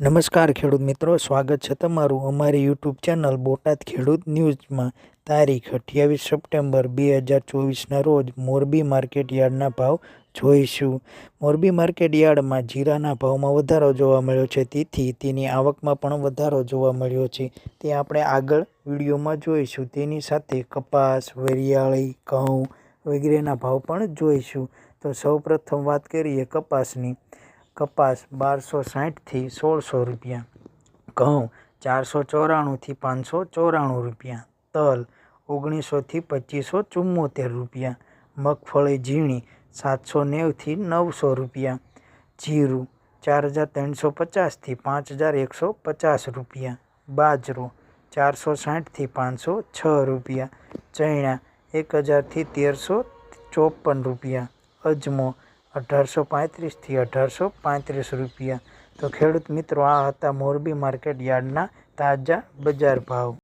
નમસ્કાર ખેડૂત મિત્રો, સ્વાગત છે તમારું અમારી યુટ્યુબ ચેનલ બોટાદ ખેડૂત ન્યૂઝમાં. તારીખ અઠ્યાવીસ સપ્ટેમ્બર બે હજાર ચોવીસના રોજ મોરબી માર્કેટ યાર્ડના ભાવ જોઈશું. મોરબી માર્કેટ યાર્ડમાં જીરાના ભાવમાં વધારો જોવા મળ્યો છે. તેથી તેની આવકમાં પણ વધારો જોવા મળ્યો છે. તે આપણે આગળ વિડીયોમાં જોઈશું. તેની સાથે કપાસ, વરિયાળી, ઘઉં વગેરેના ભાવ પણ જોઈશું. તો સૌપ્રથમ વાત કરીએ કપાસની. કપાસ બારસો સાઠથી સોળસો રૂપિયા. ઘઉં ચારસો ચોરાણુંથી પાંચસો ચોરાણું રૂપિયા. તલ ઓગણીસોથી પચીસો ચુમ્મોતેર રૂપિયા. મગફળી ઝીણી સાતસો નેવથી નવસો રૂપિયા. જીરું ચાર હજાર ત્રણસો પચાસથી પાંચ હજાર એકસો પચાસ રૂપિયા. બાજરો ચારસો સાઠથી પાંચસો છ રૂપિયા. ચૈણા એક હજારથી તેરસો ચોપન રૂપિયા. અજમો અઢારસો પાંત્રીસથી અઢારસો પાંત્રીસ રૂપિયા. તો ખેડૂત મિત્રો, આ હતા મોરબી માર્કેટ યાર્ડના તાજા બજાર ભાવ.